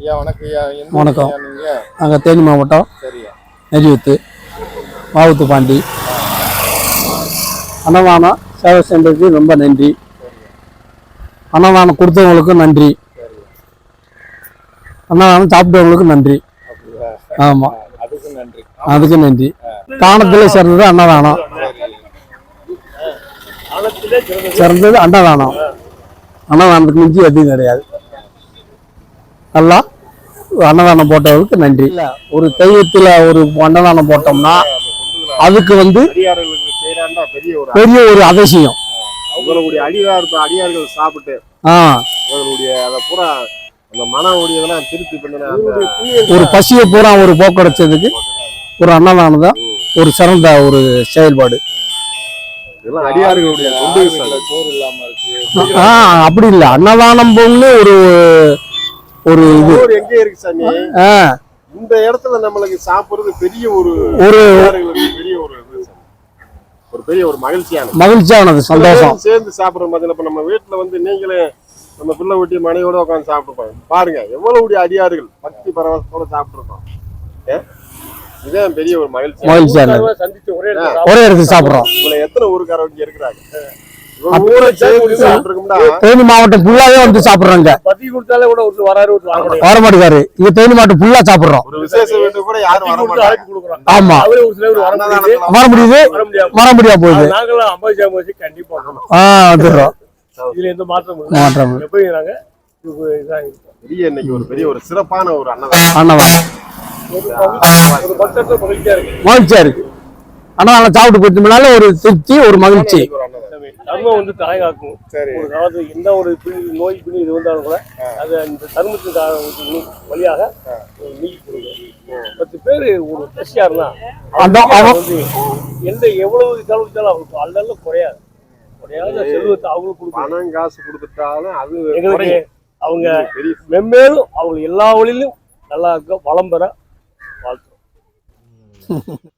ஐயா வணக்கம் ஐயா. வணக்கம். நாங்கள் தேனி மாவட்டம். சரியா. நெறிவுத்து மாவுத்து பாண்டி. அன்னதானம் சேவை செஞ்சதுக்கு ரொம்ப நன்றி. அன்னதானம் கொடுத்தவங்களுக்கும் நன்றி. அன்னதானம் சாப்பிட்டவங்களுக்கும் நன்றி. ஆமாம் அதுக்கு நன்றி. தானத்தில் சிறந்தது அன்னதானம். சிறந்தது அன்னதானம். அன்னதானத்துக்கு மிஞ்சி எதுவும் கிடையாது. நல்லா அன்னதானம் போட்டவர்களுக்கு நன்றி. ஒரு தெய்வத்தில் ஒரு அன்னதானம் போட்டோம்னா அதுக்கு வந்து பெரிய ஒரு பெரிய ஒரு அதிசயம். உங்களுடைய அடியார் அடியார்கள் சாப்பிட்டு ஆ. உங்களுடைய அதை பூரா அந்த மன ஓடியதெல்லாம் திருப்தி பண்ணின ஒரு பசியை பூரா ஒரு போக்கடைச்சதுக்கு ஒரு அன்னதானம் தான் ஒரு சிறந்த ஒரு செயல்பாடு. இதெல்லாம் அடியார்களுடைய தொண்டு சோறு இல்லாம இருக்கு. ஆ அப்படி இல்லை. அன்னதானம் போன்னு ஒரு ஒரு இது. எங்க இருக்கு சாமி? இந்த இடத்துல நம்மளுக்கு சாப்பிடுறது பெரிய ஒரு ஒரு பெரிய ஒரு. ஒரு பெரிய ஒரு மகிழ்ச்சியான மகிழ்ச்சியானது சந்தோஷம். சேர்ந்து சாப்பிடுற மாதிரி இப்ப நம்ம வீட்டுல வந்து நீங்களே நம்ம பிள்ளை ஒட்டி மனையோட உட்காந்து சாப்பிட்டுருப்போம் பாருங்க எவ்வளவு அடியார்கள் பக்தி பரவசத்தோட சாப்பிட்டுருக்கோம். ஏ? இதுதான் பெரிய ஒரு மகிழ்ச்சி மகிழ்ச்சியானது. சந்திச்சு ஒரே. ஒரே இடத்துல சாப்பிட்றோம். இவ்வளவு எத்தனை ஊருக்காரங்க இங்க இருக்கிறாங்க? தேனி மாவட்டம் ஃபுல்லாவே வந்து சாப்பிட்றோங்க. பத்தி கொடுத்தாலே கூட ஒருத்தர் வராரு ஒருத்தர் வாங்க முடியாது. வரமாட்டேங்காரு இங்க தேனி மாவட்டம் ஃபுல்லா சாப்பிட்றோம். வர. ஆமா. அவரே ஒரு சிலர் வர முடியாது. வர முடியுது. வர முடியாது. வர முடியாது. போகுது. நாங்களாம் ஐம்பது சாமி வச்சு கண்டிப்பா வரணும். ஆ வந்துடுறோம். மாற்றம். பெரிய இன்னைக்கு ஒரு பெரிய ஒரு சிறப்பான ஒரு அன்னதானம். மகிழ்ச்சியா இருக்கு. மகிழ்ச்சியா இருக்கு. அன்னதானம் சாப்பிட்டு போயிட்டோம்னால ஒரு திருப்தி ஒரு மகிழ்ச்சி. தர்மம் வந்து தாய் காக்கும் சரி. ஒரு காலத்து எந்த ஒரு பிணி நோய் பிணி இது வந்தாலும் கூட அது அந்த தர்மத்தின் வழியாக நீக்கி கொடுக்கும். பத்து பேர் ஒரு அவன் வந்து எந்த எவ்வளவு செலவுச்சாலும் அவங்களுக்கு அல்ல குறையாது. குறையாத செல்வத்தை அவங்களுக்கு கொடுக்கும். பணம் காசு கொடுத்துட்டாலும் அது எங்களுக்கு. அவங்க மென்மேலும் அவங்க எல்லா வழியிலும் நல்லா இருக்க வளம் பெற வாழ்த்துறோம்.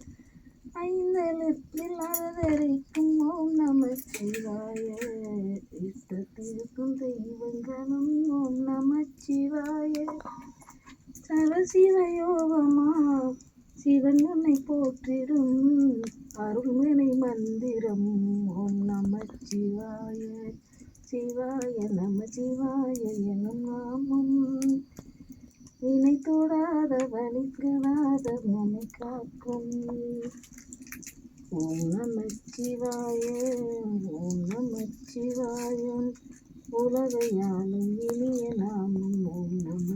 ஐந்தெழுத்தில் அவதரிக்கும் ஓம் நம சிவாய இஷ்டத்திருக்கும் தெய்வங்களும் ஓம் நம சிவாய சரசிவயோகமா சிவன் உன்னை போற்றிடும். அருள்மனை மந்திரம் ஓம் நம சிவாய சிவாய நம சிவாய எனும் நாமம். இணை தொடாத வழிகளாத மனை காக்கும் ஓம் நம ஓம் நம சிவாயம் உலகையாளும் இனிய நாமும் ஓம் நம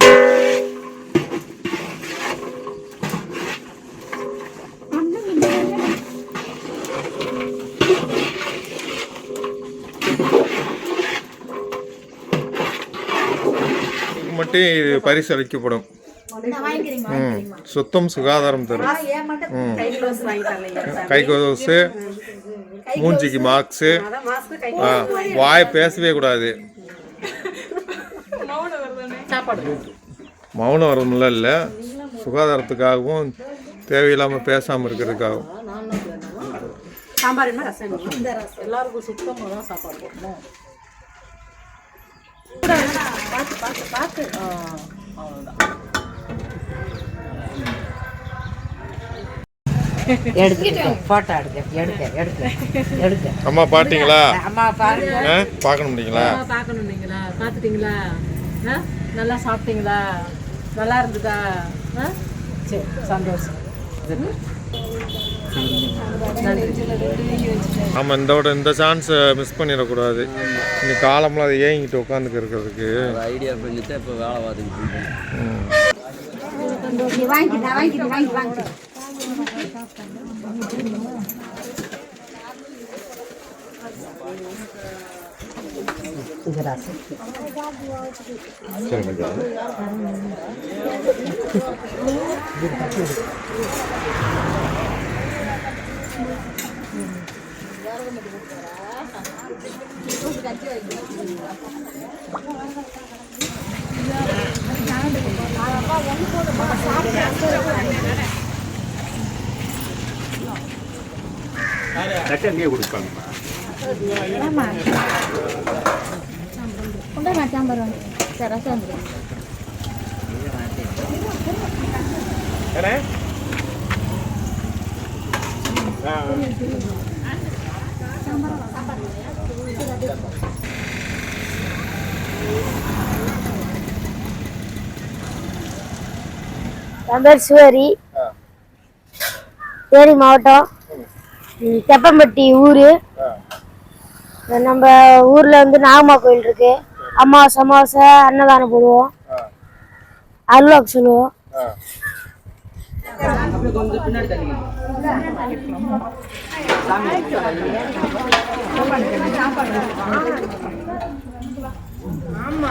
Thank you. மட்டும் இது பரிசு அளிக்கப்படும் ம். சுத்தம் சுகாதாரம் தரும். ம். கை கொசு மூஞ்சிக்கு மார்க்ஸு ஆ, வாய் பேசவே கூடாது. மௌனம் வரணும்ல இல்லை. சுகாதாரத்துக்காகவும் தேவையில்லாமல் பேசாமல் இருக்கிறதுக்காகவும். சாம்பார் என்ன ரசம்? இந்த ரசம். எல்லாருக்கும் சுத்தமாக தான் சாப்பாடு போடணும். பார்த்து பார்த்து பார்த்து எடுத்து போட்டோ எடுக்க எடுக்க எடுக்க எடுக்க அம்மா பாட்டிங்களா அம்மா பாருங்க. பார்க்கணும் பார்த்துட்டீங்களா ஆ? நல்லா சாப்பிட்டீங்களா? நல்லா இருந்ததா? சரி சந்தோஷம். ஆமாம் இந்தோட இந்த சான்ஸை மிஸ் பண்ணிடக்கூடாது. இன்னைக்கு காலம்லாம் அதை ஏங்கிட்டு உட்காந்துக்கு இருக்கிறதுக்கு. ஐடியா பண்ணிட்டு இப்போ வேலை பார்த்துக்கிட்டு இருக்கேன் இது சாம்பார் வந்து ரசம் வந்துடும் என் பேர் சிவரி. தேனி மாவட்டம். தெப்பம்பட்டி ஊர். நம்ம ஊரில் வந்து நாகம்மா கோயில் இருக்கு. அமாவாசை அமாவாசை அன்னதானம் போடுவோம். அருளாக்கு சொல்லுவோம். அப்படியே கொஞ்சம் பின்னாடி தள்ளிங்க ஆமா.